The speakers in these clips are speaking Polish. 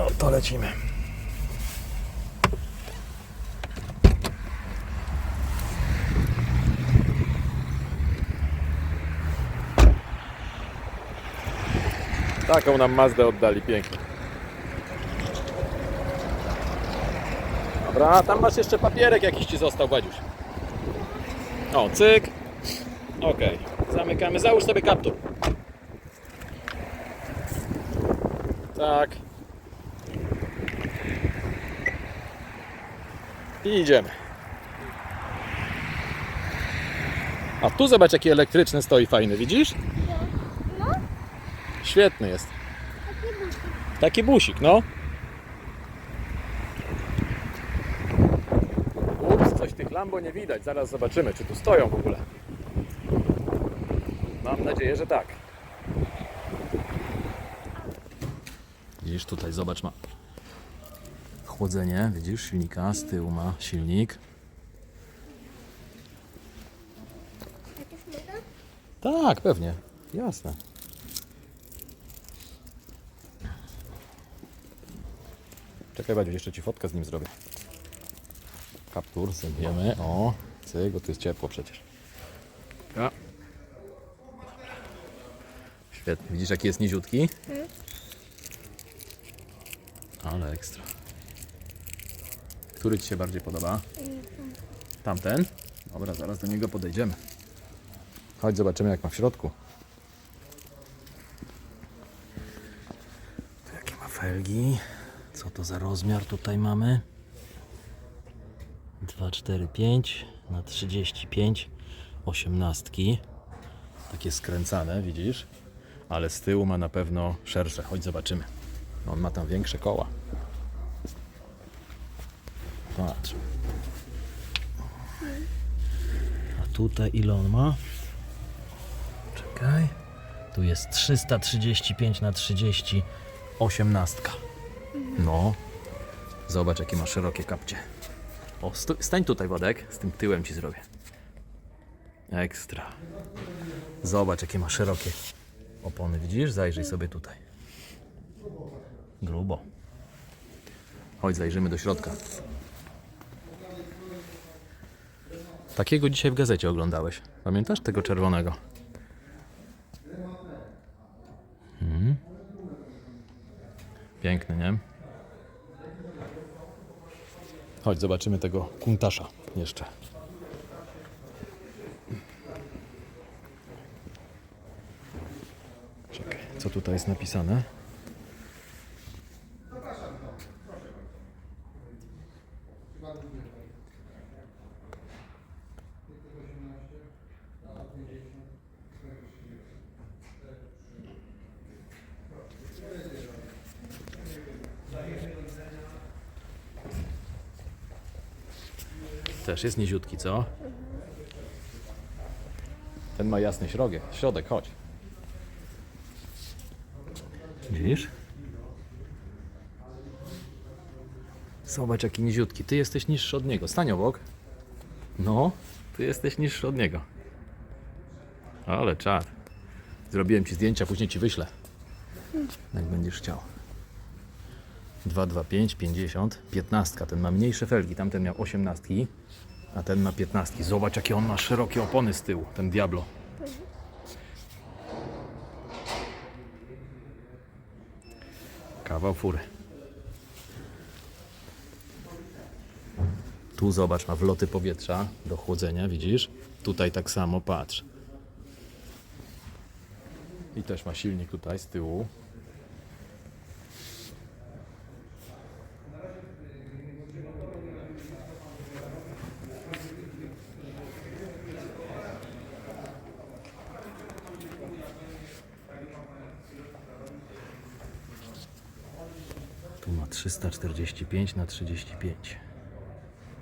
No to lecimy. Taką nam Mazdę oddali pięknie. Dobra, tam masz jeszcze papierek jakiś ci został, Władziusz. O, cyk. Okej, zamykamy. Załóż sobie kaptur. Tak. I idziemy. A tu zobacz jaki elektryczny stoi fajny, widzisz? No, Świetny jest. taki busik. Taki busik, no. Ups, coś tych Lambo nie widać. Zaraz zobaczymy, czy tu stoją w ogóle. Mam nadzieję, że tak. Widzisz, tutaj zobacz, ma chłodzenie, widzisz, silnika, z tyłu ma silnik. Tak, pewnie, jasne. Czekaj, Badziu, jeszcze Ci fotkę z nim zrobię. Kaptur, zębiemy. O, cyk, bo to jest ciepło przecież. Ja. Świetnie. Widzisz, jaki jest niziutki? Ale ekstra. Który Ci się bardziej podoba? Tamten? Dobra, zaraz do niego podejdziemy. Chodź, zobaczymy, jak ma w środku. Tu jakie ma felgi? Co to za rozmiar tutaj mamy? 2, 4, 5 na 35 osiemnastki. Takie skręcane, widzisz? Ale z tyłu ma na pewno szersze. Chodź zobaczymy. On ma tam większe koła. Patrz. A tutaj ile on ma? Czekaj. Tu jest 335 na 30 osiemnastka. No. Zobacz jakie ma szerokie kapcie. O, stań tutaj Wodek, z tym tyłem ci zrobię. Ekstra. Zobacz jakie ma szerokie opony, widzisz? Zajrzyj sobie tutaj. Grubo. Chodź, zajrzymy do środka. Takiego dzisiaj w gazecie oglądałeś. Pamiętasz tego czerwonego? Mhm. Piękny, nie? Chodź, zobaczymy tego kuntasza jeszcze. Czekaj, co tutaj jest napisane? Też jest niziutki, co? Ten ma jasny środek, środek, chodź. Widzisz? Zobacz jaki niziutki. Ty jesteś niższy od niego. Stań obok. No, ty jesteś niższy od niego. Ale czad. Zrobiłem ci zdjęcia, później ci wyślę. Jak będziesz chciał. 225, 50, 15. Ten ma mniejsze felgi, tamten miał 18, a ten ma 15. Zobacz jakie on ma szerokie opony z tyłu, ten Diablo. Kawał fury. Tu zobacz, ma wloty powietrza do chłodzenia, widzisz? Tutaj tak samo, patrz. I też ma silnik tutaj z tyłu. 345 na 35.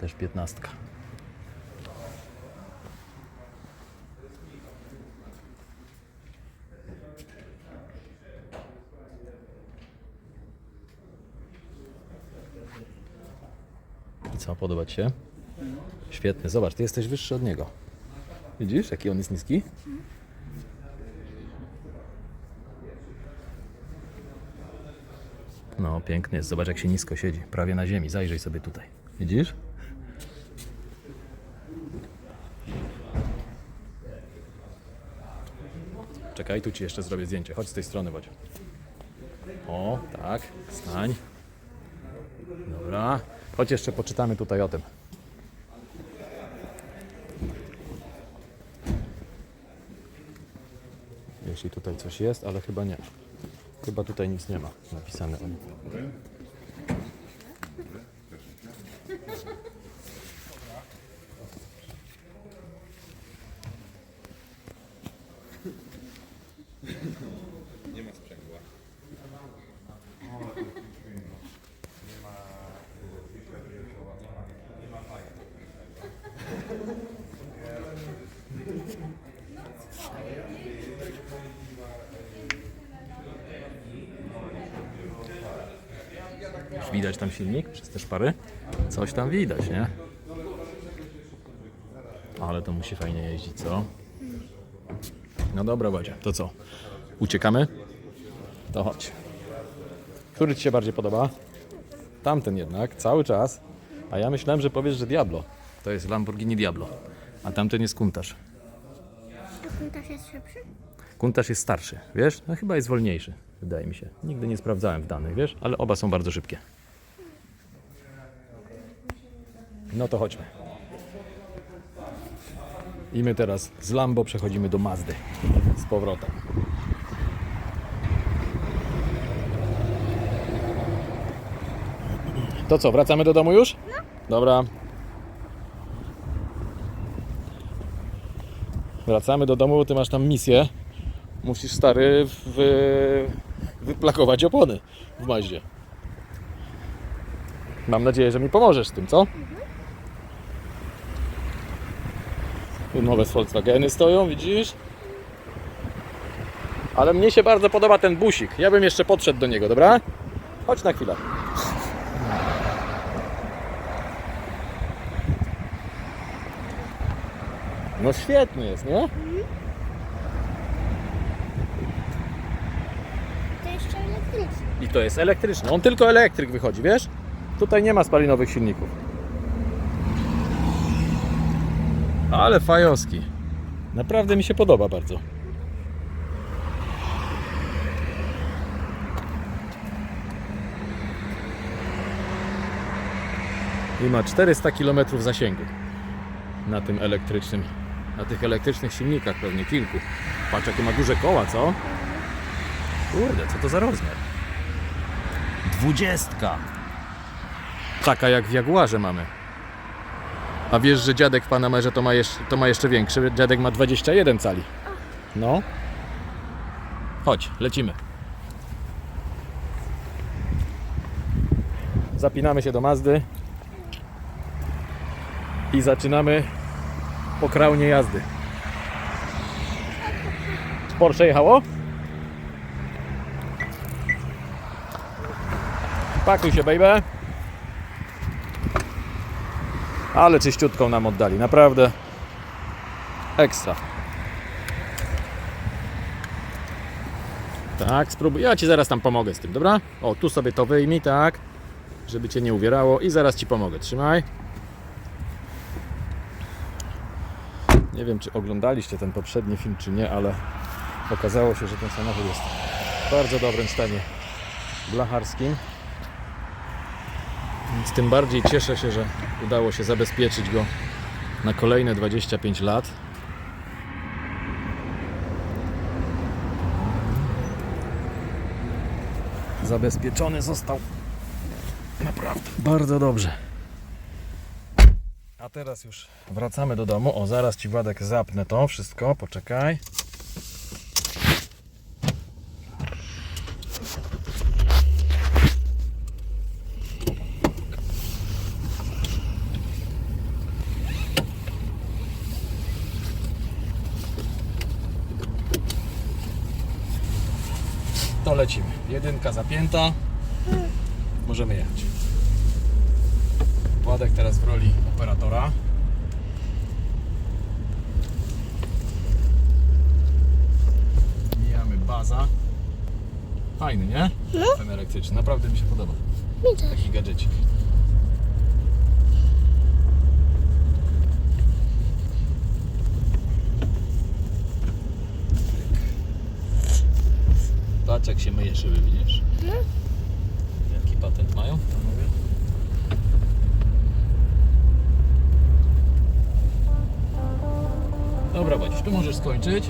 Też 15. I co, podoba Ci się? Świetny, zobacz, Ty jesteś wyższy od niego. Widzisz, jaki on jest niski? No, piękny jest. Zobacz, jak się nisko siedzi. Prawie na ziemi. Zajrzyj sobie tutaj. Widzisz? Czekaj, tu ci jeszcze zrobię zdjęcie. Chodź z tej strony, Wodzie. O, tak. Stań. Dobra. Chodź jeszcze poczytamy tutaj o tym. Jeśli tutaj coś jest, ale chyba nie. Chyba tutaj nic nie ma napisane o nim. Widać tam silnik przez te szpary? Coś tam widać, nie? Ale to musi fajnie jeździć, co? No dobra, Badzie, to co? Uciekamy? To chodź. Który Ci się bardziej podoba? Tamten jednak, cały czas. A ja myślałem, że powiesz, że Diablo. To jest Lamborghini Diablo. A tamten jest Countach. A kuntaż jest szybszy? Countach jest starszy, wiesz? No chyba jest wolniejszy, wydaje mi się. Nigdy nie sprawdzałem w danych, wiesz? Ale oba są bardzo szybkie. No to chodźmy. I my teraz z Lambo przechodzimy do Mazdy. Z powrotem. To co, wracamy do domu już? Dobra. Wracamy do domu, bo ty masz tam misję. Musisz stary wy... wyplakować opony w Maździe. Mam nadzieję, że mi pomożesz z tym, co? Tu nowe Volkswageny stoją, widzisz? Ale mnie się bardzo podoba ten busik. Ja bym jeszcze podszedł do niego, dobra? Chodź na chwilę. No świetny jest, nie? To jeszcze elektryczny. I to jest elektryczny. On tylko elektryk wychodzi, wiesz? Tutaj nie ma spalinowych silników. Ale fajowski. Naprawdę mi się podoba bardzo. I ma 400 km zasięgu na tym elektrycznym, na tych elektrycznych silnikach pewnie kilku. Patrz jakie ma duże koła, co? Kurde, co to za rozmiar? Dwudziestka. Taka jak w Jaguarze mamy. A wiesz, że dziadek w Panamerze to ma, jeszcze, to ma jeszcze większy. Dziadek ma 21 cali. No. Chodź, lecimy. Zapinamy się do Mazdy. I zaczynamy po kraunie jazdy. Porsche jechało? Pakuj się, baby. Ale czyściutką nam oddali, naprawdę. Ekstra. Tak, spróbuj. Ja ci zaraz tam pomogę z tym, dobra? O, tu sobie to wyjmij, tak, żeby cię nie uwierało i zaraz ci pomogę. Trzymaj. Nie wiem, czy oglądaliście ten poprzedni film, czy nie, ale okazało się, że ten samochód jest w bardzo dobrym stanie blacharskim. Więc tym bardziej cieszę się, że udało się zabezpieczyć go na kolejne 25 lat. Zabezpieczony został naprawdę bardzo dobrze. A teraz już wracamy do domu. O, zaraz ci Władek zapnę to wszystko. Poczekaj. To lecimy. Jedynka zapięta. Możemy jechać. Władek teraz w roli operatora. Mijamy baza. Fajny, nie? No. Ten elektryczny, naprawdę mi się podoba. Mi też. Taki gadżecik. Patrz jak się myje szyby, widzisz? No. Jaki patent mają panowie? Dobra, Badziś, tu możesz skończyć.